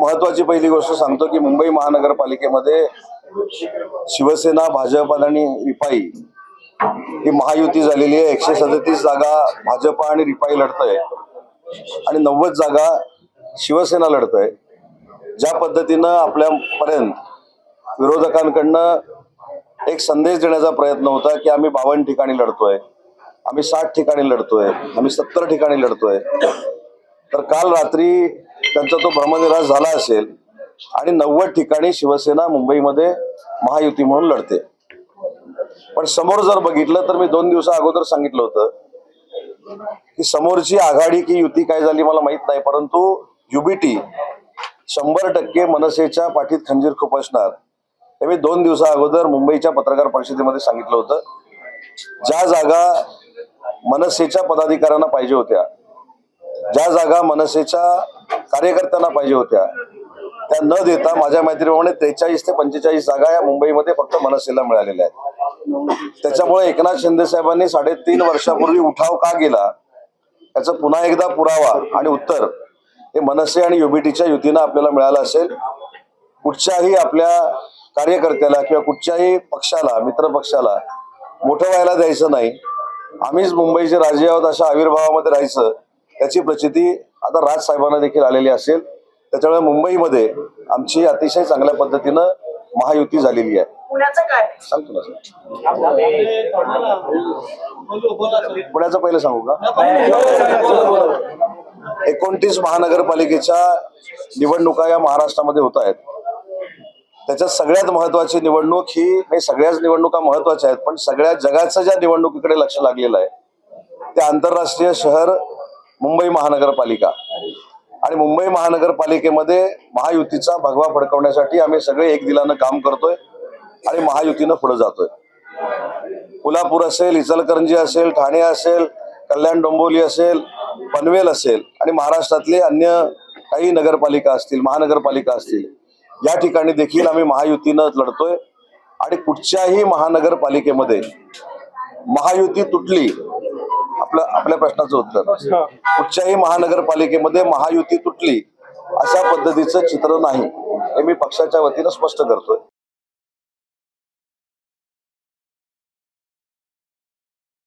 महत्वाची पहिली गोष्ट सांगतो की मुंबई महानगरपालिकेमध्ये शिवसेना भाजप आणि रिपाई ही महायुती झालेली आहे. एकशे सदतीस जागा भाजप आणि रिपाई लढतंय. आणि नव्वद जागा शिवसेना लढतंय. ज्या पद्धतीनं आपल्यापर्यंत विरोधकांकडनं एक संदेश देण्याचा प्रयत्न होता की आम्ही बावन्न ठिकाणी लढतोय. आम्ही साठ ठिकाणी लढतोय. आम्ही सत्तर ठिकाणी लढतोय. तर काल रात्री त्यांचा तो भ्रमनिराश झाला असेल आणि नव्वद ठिकाणी शिवसेना मुंबईमध्ये महायुती म्हणून लढते. पण समोर जर बघितलं तर मी दोन दिवसा अगोदर सांगितलं होतं की समोरची आघाडी की युती काय झाली मला माहीत नाही परंतु युबीटी शंभर टक्के मनसेच्या पाठीत खंजीर खुपसणार हे मी दोन दिवसा अगोदर मुंबईच्या पत्रकार परिषदेमध्ये सांगितलं होतं. ज्या जागा मनसेच्या पदाधिकाऱ्यांना पाहिजे होत्या ज्या जागा मनसेच्या कार्यकर्त्यांना पाहिजे होत्या त्या न देता माझ्या माहितीप्रमाणे त्रेचाळीस ते पंचेचाळीस जागा या मुंबईमध्ये फक्त मनसेला मिळालेल्या आहेत. त्याच्यामुळे एकनाथ शिंदे साहेबांनी साडेतीन वर्षापूर्वी उठाव का गेला याचं पुन्हा एकदा पुरावा आणि उत्तर हे मनसे आणि युबीटीच्या युतीनं आपल्याला मिळालं असेल. कुठच्याही आपल्या कार्यकर्त्याला किंवा कुठच्याही पक्षाला मित्र पक्षाला मोठं व्हायला द्यायचं नाही. आम्हीच मुंबईचे राजे आहोत अशा आविर्भावामध्ये राहायचं. त्याची प्रचिती आता राज साहेबांना देखील आलेली असेल. त्याच्यामुळे मुंबईमध्ये आमची अतिशय चांगल्या पद्धतीनं महायुती झालेली आहे. सांगतो ना सर पुण्याचं पहिलं सांगू का? एकोणतीस महानगरपालिकेच्या निवडणुका या महाराष्ट्रामध्ये होत आहेत. त्याच्यात सगळ्यात महत्वाची निवडणूक ही हे सगळ्याच निवडणुका महत्त्वाच्या आहेत पण सगळ्या जगाचं ज्या निवडणुकीकडे लक्ष लागलेलं आहे ते आंतरराष्ट्रीय शहर मुंबई महानगरपालिका. आणि मुंबई महानगरपालिकेमध्ये महायुतीचा भगवा फडकवण्यासाठी आम्ही सगळे एक दिलानं काम करतोय आणि महायुतीनं पुढे जातोय. कोल्हापूर असेल इचलकरंजी असेल ठाणे असेल कल्याण डोंबिवली असेल पनवेल असेल आणि महाराष्ट्रातले अन्य काही नगरपालिका असतील महानगरपालिका असतील या ठिकाणी देखील आम्ही महायुतीनं लढतोय. आणि कुठच्याही महानगरपालिकेमध्ये महायुती तुटली आपलं आपल्या प्रश्नाचं उत्तर. कुठच्याही महानगरपालिकेमध्ये महायुती तुटली अशा पद्धतीचं चित्र नाही. हे मी पक्षाच्या वतीनं स्पष्ट करतोय.